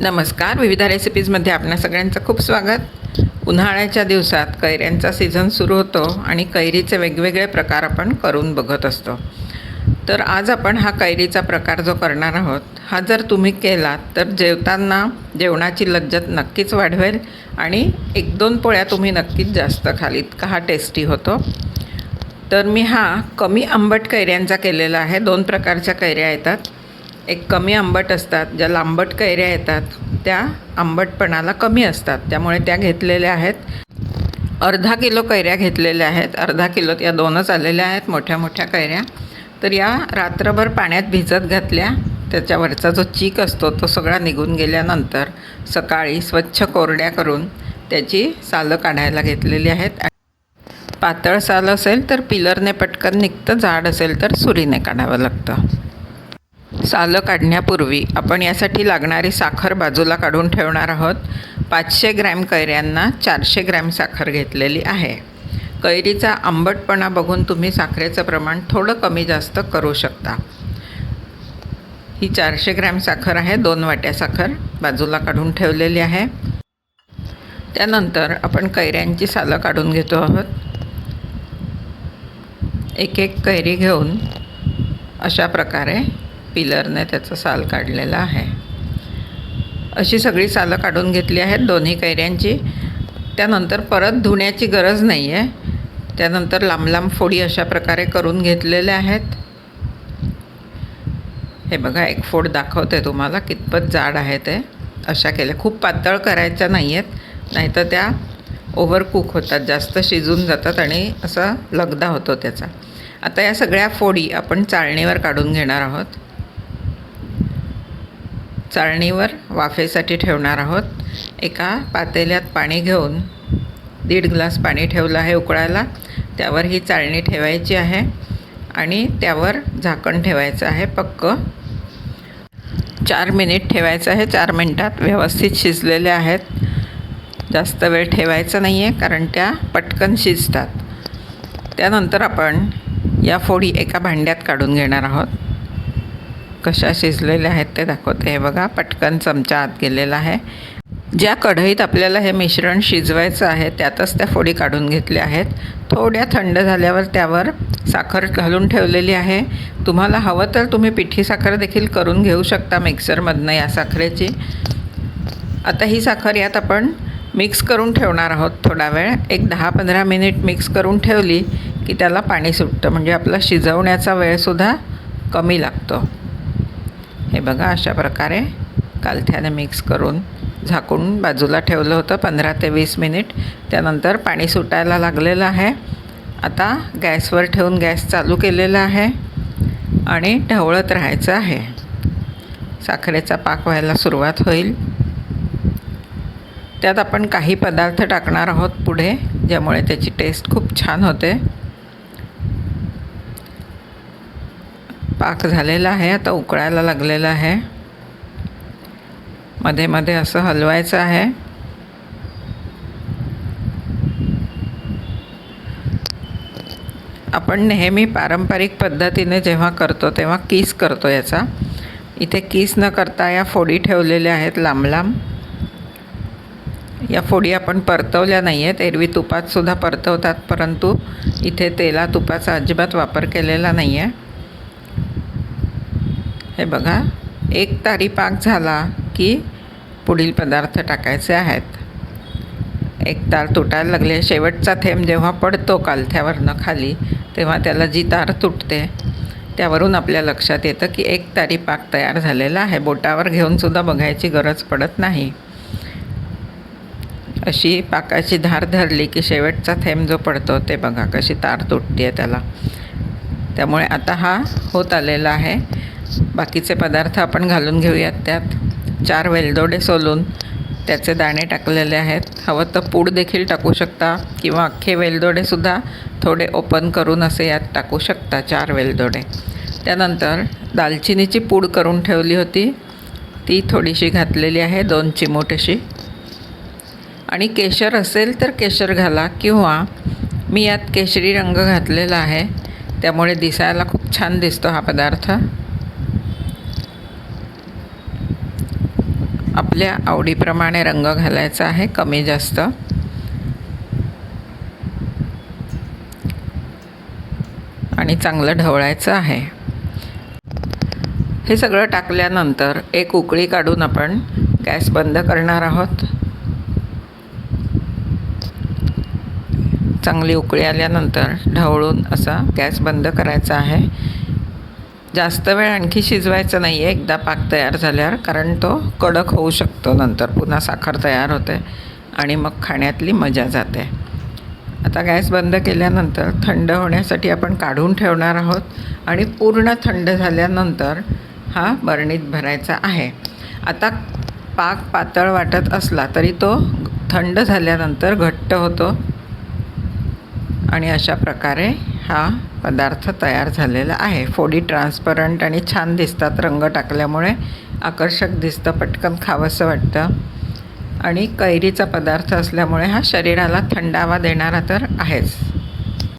नमस्कार. विविध रेसिपीजमध्ये आपल्या सगळ्यांचं खूप स्वागत. उन्हाळ्याच्या दिवसात कैऱ्यांचा सीझन सुरू होतो आणि कैरीचे वेगवेगळे प्रकार आपण करून बघत असतो. तर आज आपण हा कैरीचा प्रकार जो करणार आहोत हा जर तुम्ही केलात तर जेवताना जेवणाची लज्जत नक्कीच वाढवेल आणि एक दोन पोळ्या तुम्ही नक्कीच जास्त खाल इतका हा टेस्टी होतो. तर मी हा कमी आंबट कैऱ्यांचा केलेला आहे. दोन प्रकारच्या कैऱ्या येतात. एक कमी आंबट असतात ज्या लांबट कैऱ्या येतात त्या आंबटपणाला कमी असतात. त्यामुळे त्या घेतलेल्या आहेत. अर्धा किलो कैऱ्या घेतलेल्या आहेत. अर्धा किलो या दोनच आलेल्या आहेत मोठ्या मोठ्या कैऱ्या. तर या रात्रभर पाण्यात भिजत घातल्या त्याच्यावरचा जो चीक असतो तो सगळा निघून गेल्यानंतर सकाळी स्वच्छ कोरड्या करून त्याची सालं काढायला घेतलेली आहेत. पातळ साल असेल तर पिलरने पटकन निघतं जाड असेल तर सुरीने काढावं लागतं. सालं काढण्यापूर्वी आपण यासाठी लागणारी साखर बाजूला काढून ठेवणार आहोत. पाचशे ग्रॅम कैऱ्यांना चारशे ग्रॅम साखर घेतलेली आहे. कैरीचा आंबटपणा बघून तुम्ही साखरेचं प्रमाण थोडं कमी जास्त करू शकता. ही चारशे ग्रॅम साखर आहे दोन वाट्या साखर बाजूला काढून ठेवलेली आहे. त्यानंतर आपण कैऱ्यांची सालं काढून घेतो आहोत. एक एक कैरी घेऊन अशा प्रकारे पिलरने त्याचं साल काढलेलं आहे. अशी सगळी सालं काढून घेतली आहेत दोन्ही कैऱ्यांची. त्यानंतर परत धुण्याची गरज नाही आहे त्यानंतर लांब लांब फोडी अशा प्रकारे करून घेतलेल्या आहेत. हे बघा एक फोड दाखवते तुम्हाला कितपत जाड आहे ते. अशा केल्या. खूप पातळ करायच्या नाही आहेत नाहीतर त्या ओव्हर कुक होतात जास्त शिजून जातात आणि असा लगदा होतो त्याचा. आता या सगळ्या फोडी आपण चाळणीवर काढून घेणार आहोत. चाळणीवर वाफेसाठी ठेवणार आहोत. एका पातेल्यात पाणी घेऊन दीड ग्लास पाणी ठेवलं आहे उकळायला. त्यावर ही चाळणी ठेवायची आहे आणि त्यावर झाकण ठेवायचं आहे पक्क. चार मिनिट ठेवायचं आहे. चार मिनटात व्यवस्थित शिजलेल्या आहेत. जास्त वेळ ठेवायचं नाही आहे कारण त्या पटकन शिजतात. त्यानंतर आपण या फोडी एका भांड्यात काढून घेणार आहोत. कशा शिजलेल्या आहेत ते दाखवते. हे बघा पटकन चमचा आत गेलेला आहे. ज्या कढईत आपल्याला हे मिश्रण शिजवायचं आहे त्यातच त्या फोडी काढून घेतल्या आहेत. थोड्या थंड झाल्यावर त्यावर साखर घालून ठेवलेली आहे. तुम्हाला हवं तर तुम्ही पिठी साखर देखील करून घेऊ शकता मिक्सरमधनं या साखरेची. आता ही साखर यात आपण मिक्स करून ठेवणार आहोत थोडा वेळ. एक दहा पंधरा मिनिट मिक्स करून ठेवली की त्याला पाणी सुटतं. म्हणजे आपला शिजवण्याचा वेळसुद्धा कमी लागतो. हे बघा अशा प्रकारे कालथ्याने मिक्स करून झाकून बाजूला ठेवलं होतं पंधरा ते वीस मिनिट त्यानंतर पाणी सुटायला लागलेलं आहे. आता गॅसवर ठेवून गॅस चालू केलेला आहे आणि ढवळत राहायचं आहे. साखरेचा पाक व्हायला सुरुवात होईल. त्यात आपण काही पदार्थ टाकणार आहोत पुढे ज्यामुळे त्याची टेस्ट खूप छान होते. पाक झालेला आहे आता उकळायला लागलेला आहे. मध्ये मध्ये असं हलवायचं आहे. आपण नेहमी पारंपरिक पद्धतीने जेव्हा करतो तेव्हा किस करतो याचा. इथे किस न करता या फोडी ठेवलेल्या आहेत लांब लांब या फोडी आपण परतवल्या नाही आहेत एरवी तुपातसुद्धा परतवतात परंतु इथे तेला तुपाचा अजिबात वापर केलेला नाही आहे हे बघा एक तारी पाक झाला की पुढील पदार्थ टाकायचे आहेत. एक तार तुटायला लागले शेवटचा थेंब जेव्हा पडतो कालथ्यावरनं खाली तेव्हा त्याला जी तार तुटते त्यावरून आपल्या लक्षात येतं की एक तारी पाक तयार झालेला आहे. बोटावर घेऊनसुद्धा बघायची गरज पडत नाही. अशी पाकाची धार धरली की शेवटचा थेंब जो पडतो ते बघा कशी तार तुटते आहे त्याला. त्यामुळे आता हा होत आलेला आहे. बाकीचे पदार्थ आपण घालून घेऊयात त्यात. चार वेलदोडे सोलून त्याचे दाणे टाकलेले आहेत. हवं तर पूड देखील टाकू शकता किंवा अख्खे वेलदोडेसुद्धा थोडे ओपन करून असे यात टाकू शकता चार वेलदोडे. त्यानंतर दालचिनीची पूड करून ठेवली होती. ती थोडीशी घातलेली आहे दोन चिमूट अशी आणि केशर असेल तर केशर घाला किंवा मी यात केशरी रंग घातलेला आहे. त्यामुळे दिसायला खूप छान दिसतो हा पदार्थ. आपल्या आवडीप्रमाणे रंग घालायचा आहे कमी जास्त. आणि चांगलं ढवळायचं आहे. हे सगळं टाकल्यानंतर एक उकळी काढून आपण गॅस बंद करणार आहोत. चांगली उकळी आल्यानंतर ढवळून असा गॅस बंद करायचा आहे. जास्त वेळ आणखी शिजवायचं नाही आहे एकदा पाक तयार झाल्यावर कारण तो कडक होऊ शकतो. नंतर पुन्हा साखर तयार होते आणि मग खाण्यातली मजा जाते. आता गॅस बंद केल्यानंतर थंड होण्यासाठी आपण काढून ठेवणार आहोत आणि पूर्ण थंड झाल्यानंतर हा बरणीत भरायचा आहे. आता पाक पातळ वाटत असला तरी तो थंड झाल्यानंतर घट्ट होतो आणि अशा प्रकारे हा पदार्थ तयार झालेला आहे. फोडी ट्रान्सपरंट आणि छान दिसतात. रंग टाकल्यामुळे आकर्षक दिसतं पटकन खावंसं वाटतं. आणि कैरीचा पदार्थ असल्यामुळे हा शरीराला थंडावा देणारा तर आहेच.